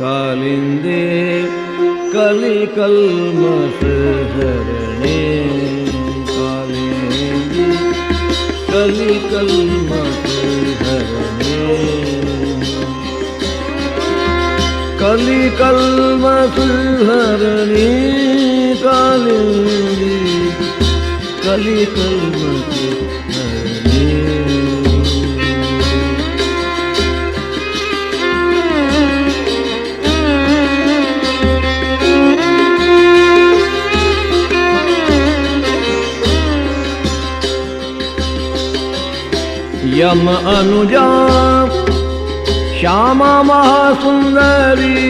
കാലിന്ദേ കലി കൽമസരണേ കാലിന്ദേ കലി കൽമസരണേ കലി കൽമസരണേ കാലിന്ദേ കലി കൽമസരണേ यम अनुजा श्यामा महासुंदरी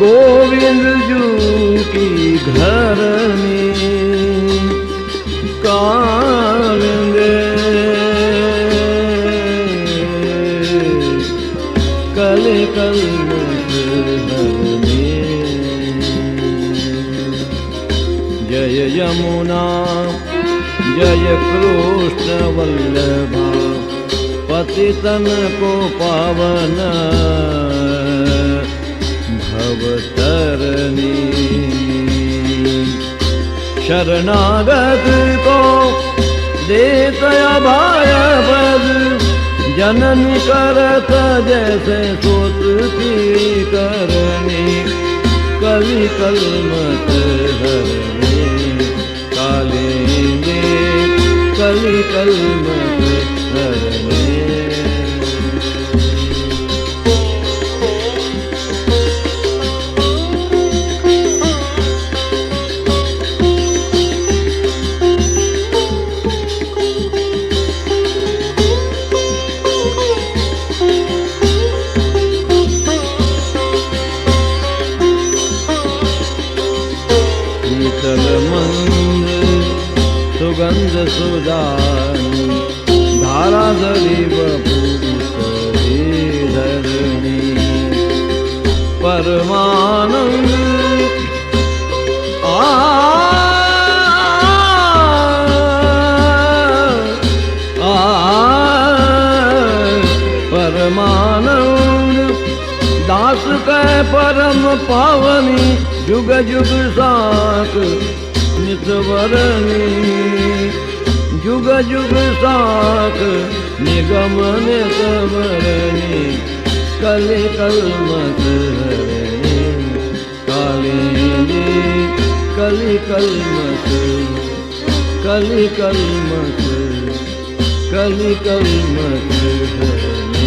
गोविंद जू की घर में कालिंगे कल जय यमुना जय कृष्ण वल्लभा पतितन को पावन, भवतरणी। शरणागत को देतया भाय पद जननी करत जैसे सोत की करनी कवि कलमत हरणी कालिंगे कलि कलमत हरणे सुगंध सुदानी धारा जरी बपूतरी धरणी परमानंद आ आ परमानंद दास कै परम पावनी जुग जुग साक साक निगम नितवरणी कलि कलमत कलि कलमत कलि कलमत कलि कलमत हरणी